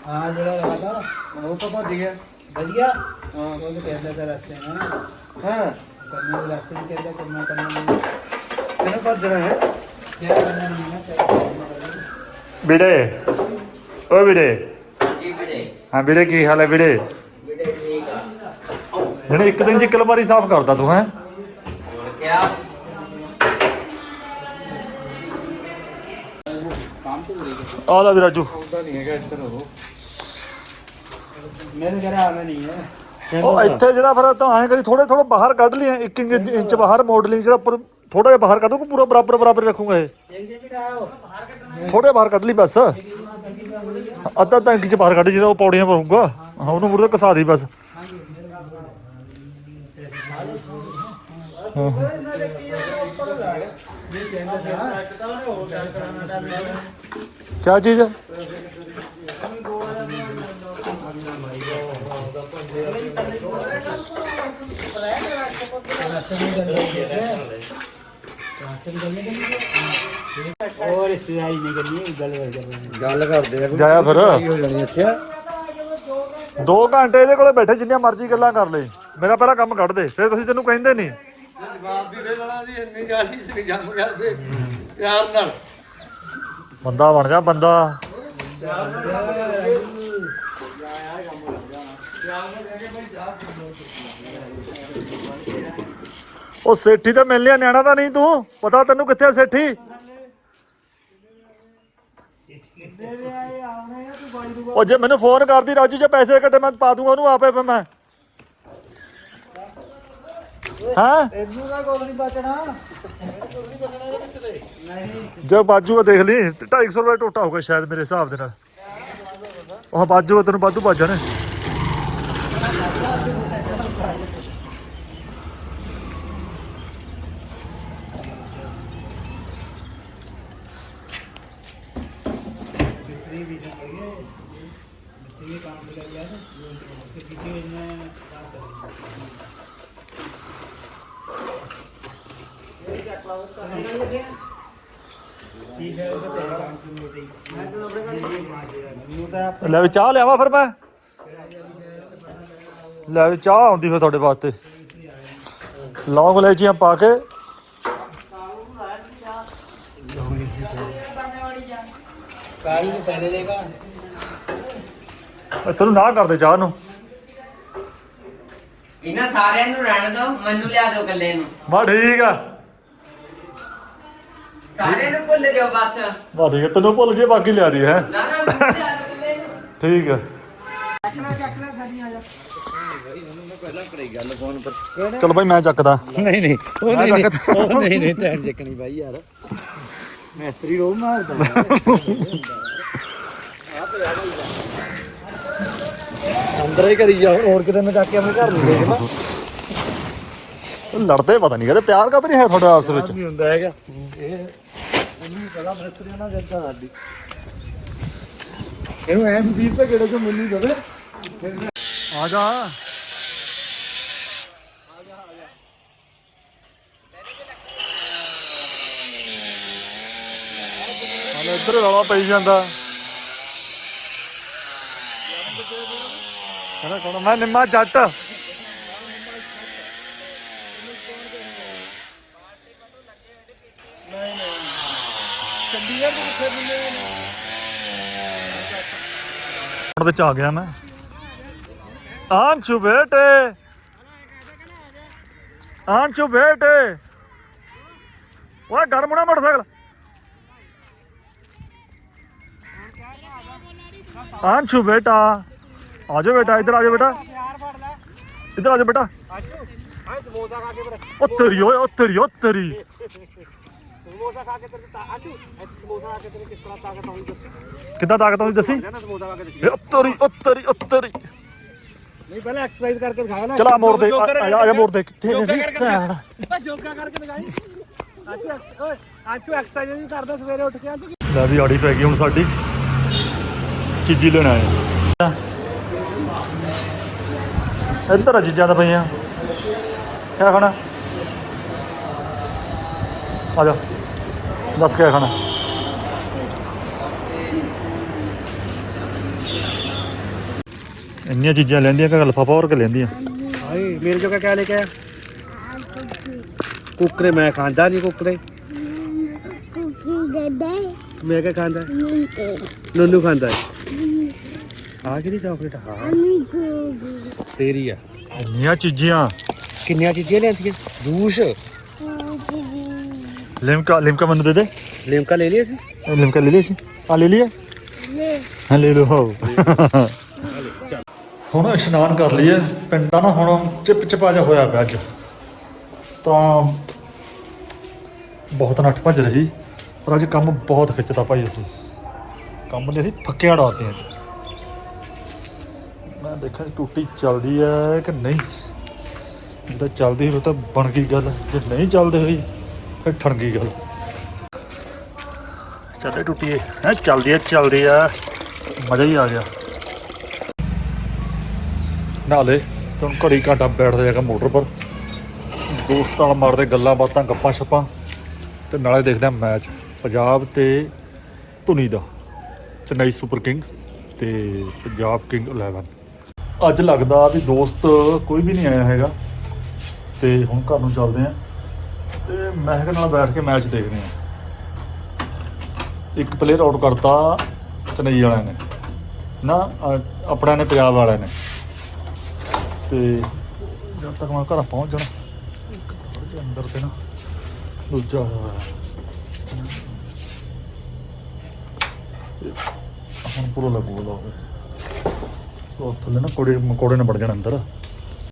ਹਾਂ ਜਿਹੜਾ ਰਹਾ ਉਹ ਤਾਂ ਭੱਜ ਗਿਆ। ਬਚ ਗਿਆ ਹਾਂ ਉਹ ਤਾਂ ਕਹਿੰਦਾ ਤਾਂ ਰਸਤੇ में ना ਹਾਂ करने के रास्ते में कहता करना करना नहीं ਕਿਹਨੇ ਭੱਜਣਾ ਹੈ क्या करना नहीं है क्या करना है। ਵੀਰੇ ਓ ਵੀਰੇ ਜੀ ਵੀਰੇ ਹਾਂ ਵੀਰੇ ਕੀ ਹਾਲ ਹੈ ਵੀਰੇ ਵੀਰੇ ਠੀਕ ਆ ਜਿਹੜੇ ਇੱਕ ਦਿਨ ਚ ਇੱਕ ਵਾਰੀ ਸਾਫ਼ ਕਰਦਾ ਤੂੰ ਹੈ ਹੋਰ ਕਿਆ ਆ ਲੈ ਵੀ ਰਾਜੂ ਆਉਂਦਾ ਨਹੀਂ ਹੈਗਾ ਇੱਧਰ ਉਹ ਮੇਰੇ ਘਰ ਆਣਾ ਨਹੀਂ ਹੈ। ਉਹ ਇੱਥੇ ਜਿਹੜਾ ਫਿਰ ਤਾਂ ਐਂ ਕਰੀ ਥੋੜੇ ਥੋੜੇ ਬਾਹਰ ਕੱਢ ਲਿਆ 1 ਇੰਚ ਬਾਹਰ ਮੋੜ ਲਈ ਜਿਹੜਾ ਉੱਪਰ ਥੋੜਾ ਜਿਹਾ ਬਾਹਰ ਕੱਢ ਦੂੰ ਪੂਰਾ ਬਰਾਬਰ ਬਰਾਬਰ ਰੱਖੂਗਾ ਇਹ। ਥੋੜੇ ਬਾਹਰ ਕੱਢ ਲਈ ਬਸ। ਅੱਧਾ ਤਾਂ ਇੰਚ ਬਾਹਰ ਕੱਢ ਜਿਹੜਾ ਉਹ ਪੌੜੀਆਂ ਪਾਉਂਗਾ ਹਾਂ ਉਹਨੂੰ ਮੁਰਦਾ ਕਸਾ ਦੇ ਬਸ। ਕੀ ਚੀਜ਼ ਹੈ ਦੋ ਘੰਟੇ ਇਹਦੇ ਕੋਲੇ ਬੈਠੇ ਜਿੰਨੀਆਂ ਮਰਜ਼ੀ ਗੱਲਾਂ ਕਰ ਲੈ। ਮੇਰਾ ਪਹਿਲਾਂ ਕੰਮ ਕੱਢ ਦੇ ਫਿਰ ਤੁਸੀਂ ਤੈਨੂੰ ਕਹਿੰਦੇ ਨਹੀਂ। ਬੰਦਾ ਬਣ ਗਿਆ ਬੰਦਾ। ਉਹ ਸੇਠੀ ਤਾਂ ਮਿਲ ਲਿਆ ਨਿਆਣਾ ਤਾਂ ਨਹੀਂ ਤੂੰ? ਪਤਾ ਤੈਨੂੰ ਕਿੱਥੇ ਆ ਸੇਠੀ? ਉਹ ਜੇ ਮੈਨੂੰ ਫੋਨ ਕਰਦੀ ਰਾਜੂ, ਜੇ ਪੈਸੇ ਕੱਟੇ ਮੈਂ ਪਾ ਦੂੰਗਾ ਉਹਨੂੰ ਆਪੇ ਮੈਂ। ਹਾਂ? ਇਹਨੂੰ ਦਾ ਕੋਲ ਨਹੀਂ ਬਚਣਾ ਜੇ ਬਾਜੂ ਦੇਖ ਲਈ 250 ਰੁਪਏ ਟੋਟਾ ਹੋਊਗਾ ਸ਼ਾਇਦ ਮੇਰੇ ਹਿਸਾਬ ਦੇ ਨਾਲ। ਉਹ ਬਾਜੂਗਾ ਤੈਨੂੰ ਵਾਧੂ ਬਾਜਣ ਲੈ ਵੀ ਚਾਹ ਲਿਆਵਾ ਫਿਰ ਮੈਂ। ਲੈ ਵੀ ਚਾਹ ਆਉਂਦੀ ਫਿਰ ਤੁਹਾਡੇ ਵਾਸਤੇ। ਲੌਂਗ ਇਲਾਇਚੀਆਂ ਪਾ ਕੇ। ਕਾਲੀ ਨੂੰ ਤੈਨੂੰ ਨਾ ਕਰਦੇ ਚਾਹ ਨੂੰ। ਇਹਨਾਂ ਸਾਰਿਆਂ ਨੂੰ ਰਹਿਣ ਦਿਓ ਮੈਨੂੰ ਲਿਆ ਦਿਓ ਇਕੱਲੇ ਨੂੰ। ਬਾ ਠੀਕ ਆ। ਸਾਰਿਆਂ ਨੂੰ ਭੁੱਲ ਜਾਓ ਬਸ। ਬਾ ਠੀਕ ਤੈਨੂੰ ਭੁੱਲ ਜੇ ਬਾਕੀ ਲਿਆ ਦੇ ਹੈ। ਨਾ ਨਾ ਮੈਨੂੰ ਲਿਆ ਦਿਓ। ਠੀਕ ਆ ਚਲ ਭਾਈ ਮੈਂ ਚੱਕਦਾ। ਨਹੀਂ ਨਹੀਂ। ਉਹ ਨਹੀਂ ਨਹੀਂ। ਉਹ ਨਹੀਂ ਨਹੀਂ ਬਾਈ ਯਾਰ। ਮੈਸਤਰੀ ਰੋ ਮਾਰਦਾ। ਅੰਦਰ ਹੀ ਕਰੀ ਜਾ ਹੋਰ ਕਿਤੇ ਮੈਂ ਚੱਕ ਕੇ ਆਪਣੇ ਘਰ ਨੂੰ ਦੇਖਦਾ ਲੜਦੇ ਪਤਾ ਨਹੀਂ ਕਦੇ ਪਿਆਰ ਕਦ ਨਹੀਂ ਹੈ ਤੁਹਾਡੇ ਆਪਸ ਵਿੱਚ? ਨਹੀਂ ਹੁੰਦਾ ਹੈਗਾ। ਇਹ ਇਹਨੂੰ ਵੀ ਪਤਾ ਮੈਸਤਰੀਆਂ ਨਾਲ ਜਨਤਾ ਸਾਡੀ। ਇਹਨੂੰ ਐਮ 20 ਰੁਪਏ ਕਿਹੜੇ ਤੋਂ ਮੈਨੂੰ ਦੇਵੇ। ਆ ਜਾ। ਇੱਧਰ ਰੌਲਾ ਪਈ ਜਾਂਦਾ। ਕਹਿੰਦਾ ਕੌਣ ਮੈਂ ਨਿੰਮਾ ਜੱਟ। ਹੁਣ ਵਿੱਚ ਆ ਗਿਆ ਮੈਂ। ਆਂਚੂ ਬੇਟੇ। ਆਂਚੂ ਬੇਟੇ। ਓਏ ਗਰਮ ਨਾ ਮੋਟਰਸਾਈਕਲ। ਆਂਚੂ ਬੇਟਾ। ਆ ਜਾ ਬੇਟਾ ਇੱਧਰ ਆ ਜਾ ਬੇਟਾ। ਇੱਧਰ ਆ ਜਾ ਬੇਟਾ। ਹਾਂ ਸਮੋਸਾ ਖਾ ਕੇ ਬੜਾ। ਉਹ ਤੇਰੀ ਓਏ ਉਹ ਤੇਰੀ ਉਹ ਤੇਰੀ। ਸਮੋਸਾ ਖਾ ਕੇ ਤੇਰੇ ਤਾਂ ਆਜੂ? ਸਮੋਸਾ ਖਾ ਕੇ ਤੇਰੇ ਕਿਸ ਤਰ੍ਹਾਂ ਤਾਕਤ ਆਉਂਦੀ ਦੱਸ? ਕਿੱਦਾਂ ਤਾਕਤ ਆਉਂਦੀ ਦੱਸੀ? ਨਾ ਸਮੋਸਾ ਖਾ ਕੇ ਦੇਖੀ। ਏ ਉਹ ਤੇਰੀ ਉਹ ਤੇਰੀ ਉਹ ਤੇਰੀ ਨਹੀਂ ਪਹਿਲਾਂ ਐਕਸਰਸਾਈਜ਼ ਕਰਕੇ ਦਿਖਾਇਆ ਨਾ। ਚਲਾ ਮੋੜ ਦੇ ਆ ਆ ਜਾ- ਆ ਜਾ ਮੋੜ ਦੇ ਕਿੱਥੇ ਨੇ ਵੀ ਸੈਣ। ਯੋਗਾ ਕਰਕੇ ਦਿਖਾਈ ਐਕਸ- ਓਏ ਆਜੂ ਐਕਸਰਸਾਈਜ਼ ਨਹੀਂ ਕਰਦਾ ਸਵੇਰੇ ਉੱਠ ਕੇ ਆਜੂ ਲੈ ਵੀ ਆੜੀ ਪੈ ਗਈ ਹੁਣ ਸਾਡੀ। ਚੀਜ਼ੀ ਲੈਣ ਆਏ। ਇੱਧਰ ਆ ਚੀਜ਼ਾਂ ਤਾਂ ਪਈਆਂ। ਕਿਆ ਖਾਣਾ? ਆ ਜਾ। ਦੱਸ ਕਿਆ ਖਾਣਾ? ਇੰਨੀਆਂ ਚੀਜ਼ਾਂ ਲੈਂਦੀਆਂ ਕਿ ਲਫਾਫਾ ਹੋਰ ਕੇ ਲੈਂਦੀਆਂ। ਹਾਏ ਮੇਰੇ ਜੋ ਕਿਆ ਲੈ ਕੇ ਆਇਆ? ਕੁੱਕਰੇ ਮੈਂ ਖਾਂਦਾ ਨਹੀਂ ਕੁੱਕਰੇ ਮੈਂ ਕਿਆ ਖਾਂਦਾ? ਨੋਨੂ ਖਾਂਦਾ ਆ ਕਿਹਦੀ ਚਾਕਲੇਟ ਹਾਂ। ਤੇਰੀ ਆ। ਇੰਨੀਆਂ ਚੀਜ਼ਾਂ। ਕਿੰਨੀਆਂ ਚੀਜ਼ਾਂ ਲੈਂਦੀਆਂ ਜੂਸ। ਲਿਮਕਾ ਲਿਮਕਾ ਮੈਨੂੰ ਦੇ ਦੇ। ਲਿਮਕਾ ਲੈ ਲਿਆ ਸੀ ਲਿਮਕਾ ਲੈ ਲਈ ਸੀ ਆ ਲੈ ਲਿਆ ਹਾਂ ਲੈ ਲਓ। ਹੁਣ ਇਸ਼ਨਾਨ ਕਰ ਲਈਏ। ਪਿੰਡਾ ਨਾ ਹੁਣ ਚਿਪ ਚਿਪਾ ਜਾ ਹੋਇਆ ਪਿਆ ਅੱਜ। ਤਾਂ ਬਹੁਤ ਨੱਠ ਭੱਜ ਰਹੀ। ਪਰ ਅੱਜ ਕੰਮ ਬਹੁਤ ਖਿੱਚਦਾ ਭਾਈ ਅਸੀਂ। ਕੰਮ ਲਈ ਅਸੀਂ ਫੱਕਿਆ ਡਾਤੇ ਅੱਜ। ਮੈਂ ਦੇਖਾਂ ਟੂਟੀ ਚੱਲਦੀ ਹੈ ਕਿ ਨਹੀਂ। ਜੇ ਤਾਂ ਚੱਲਦੀ ਹੋਵੇ ਤਾਂ ਬਣ ਗਈ ਗੱਲ। ਜੇ ਨਹੀਂ ਚੱਲਦੀ ਹੋਈ ਠਣ ਗਈ। ਗੱਲ ਚੱਲੇ ਟੁੱਟੀਏ ਹੈ ਚੱਲਦੀ ਆ ਚੱਲਦੀ ਆ। ਮਜ਼ਾ ਹੀ ਆ ਗਿਆ। ਨਾਲੇ ਤੁਹਾਨੂੰ ਘੜੀ ਘਾਟਾ ਬੈਠਦਾ ਜਾਗਾ ਮੋਟਰ ਪਰ। ਦੋਸਤਾਂ ਨਾਲ ਮਾਰਦੇ ਗੱਲਾਂ ਬਾਤਾਂ ਗੱਪਾਂ ਛੱਪਾਂ। ਤੇ ਨਾਲੇ ਦੇਖਦੇ ਆ ਮੈਚ। ਪੰਜਾਬ ਤੇ ਧੁਨੀ ਦਾ। ਚੇਨਈ ਸੁਪਰ ਕਿੰਗਸ ਤੇ ਪੰਜਾਬ ਕਿੰਗ 11 ਅੱਜ ਲੱਗਦਾ ਵੀ ਦੋਸਤ ਕੋਈ ਵੀ ਨਹੀਂ ਆਇਆ ਹੈਗਾ। ਤੇ ਹੁਣ ਘਰ ਨੂੰ ਚੱਲਦੇ ਆ। ਤੇ ਮਹਿਕ ਨਾਲ ਬੈਠ ਕੇ ਮੈਚ ਦੇਖਦੇ ਆ। ਇੱਕ ਪਲੇਅਰ ਆਊਟ ਕਰਤਾ ਚਨਈ ਵਾਲਿਆਂ ਨੇ। ਨਾ ਅ, ਆਪਣਿਆਂ ਨੇ ਪੰਜਾਬ ਵਾਲਿਆਂ ਨੇ। ਤੇ ਜਦ ਤੱਕ ਮੈਂ ਘਰ ਪਹੁੰਚ ਜਾਣਾ ਅੰਦਰ ਤੇ ਨਾ ਦੂਜਾ ਹੋਇਆ ਹੁਣ ਪੂਰਾ ਲੱਗੂਗਾ। ਉਹ ਥੱਲੇ ਨਾ ਕੋੜੇ ਮਕੋੜੇ ਨੇ ਵੜ ਜਾਣਾ ਅੰਦਰ।